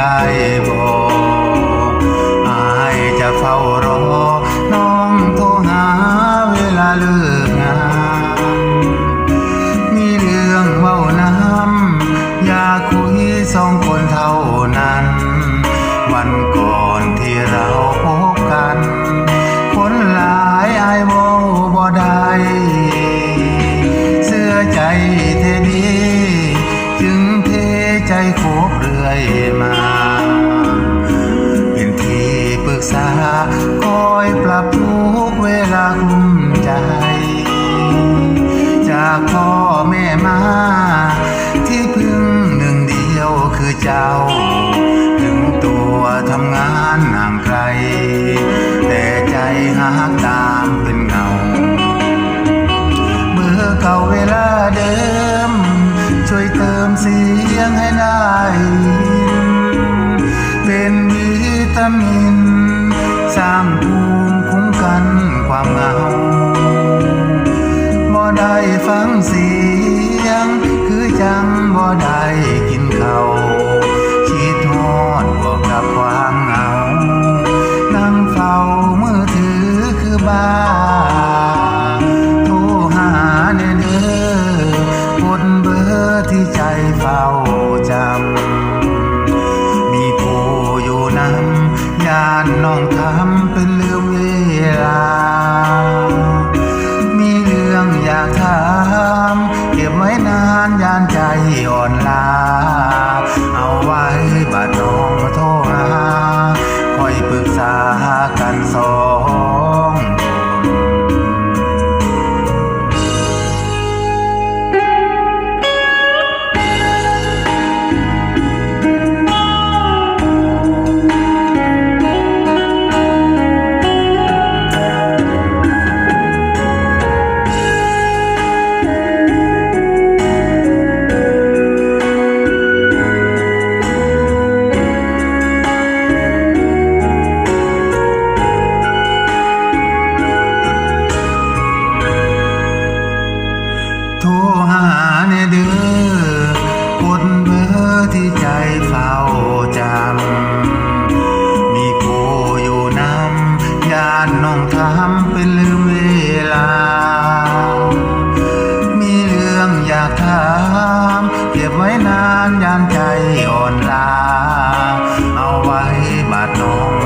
ได้บอกอายจะเฝ้ารอ น้องโทรหาเวลาเลิกงาน มีเรื่องเว้านำอยากคุยสองคนเท่านั้น วันก่อนที่เราพบกัน คนหลายอายเว้าบ่ได้เสื้อใจเทดีจึงเทใจโคบ มา เป็นที่ปรึกษาคอยปรับทุกเวลาคุ้มใจ จากพ่อแม่มา ที่พึ่งหนึ่งเดียวคือเจ้า ถึงตัวทำงานห่างไกล แต่ใจหากตามเป็นเงา เมื่อเก่าเวลา ตามิน สร้างภูมิคุ้มกันความเหงาบ่ได้ฟังเสียง คือจังบ่ได้กินานน้องทำเป็น โทรหาในเดือกดเบอร์ที่ใจเฝ้าจำ มีโกอยู่นำยานน้องทำเป็นลืมเวลา มีเรื่องอยากถามเก็บไว้นานยานใจอ่อนลา เอาไว้บาดน้อง